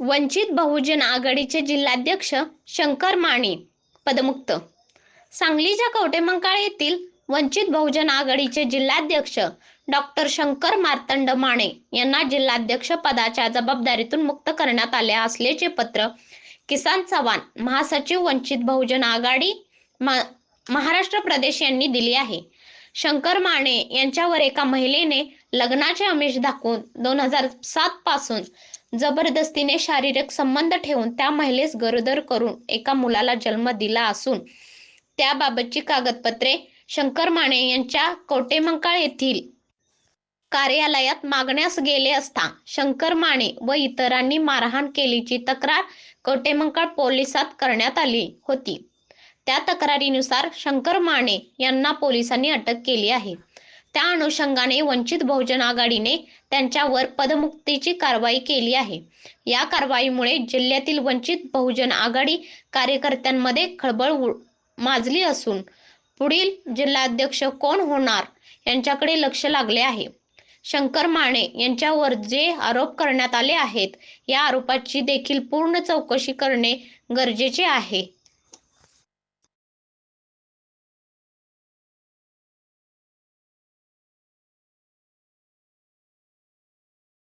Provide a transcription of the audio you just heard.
वंचित बहुजन आघाडीचे जिल्हाध्यक्ष शंकर माने पदमुक्त. सांगलीच्या कवटेमंकाळ येथील वंचित बहुजन आघाडीचे जिल्हाध्यक्ष डॉक्टर शंकर मार्तंड माने यांना जिल्हाध्यक्ष पदाच्या जबाबदारीतून मुक्त करण्यात आले असल्याचे पत्र किसान चव्हाण महासचिव वंचित बहुजन आघाडी महाराष्ट्र प्रदेश यांनी दिली आहे. शंकर माने यांच्यावर एका महिलेने लग्नाचे आमिष दाखवून दोन हजार सात पासून जबरदस्तीने शारीरिक संबंध ठेवून त्या महिलेस गरोदर करून एका मुलाला जन्म दिला असून त्याबाबतची कागदपत्रे शंकर माने यांच्या कोटेमंकाळ येथील कार्यालयात मागण्यास गेले असता शंकर माने व इतरांनी मारहाण केलीची तक्रार कोटेमंकाळ पोलिसात करण्यात आली होती. त्या तक्रारीनुसार शंकर माने यांना पोलिसांनी अटक केली आहे. त्या अनुषंगाने वंचित बहुजन आघाडीने त्यांच्यावर पदमुक्तीची कारवाई केली आहे. या कारवाईमुळे जिल्ह्यातील वंचित बहुजन आघाडी कार्यकर्त्यांमध्ये खळबळ उ- माजली असून पुढील जिल्हाध्यक्ष कोण होणार यांच्याकडे लक्ष लागले आहे. शंकर माने यांच्यावर जे आरोप करण्यात आले आहेत या आरोपाची देखील पूर्ण चौकशी करणे गरजेचे आहे.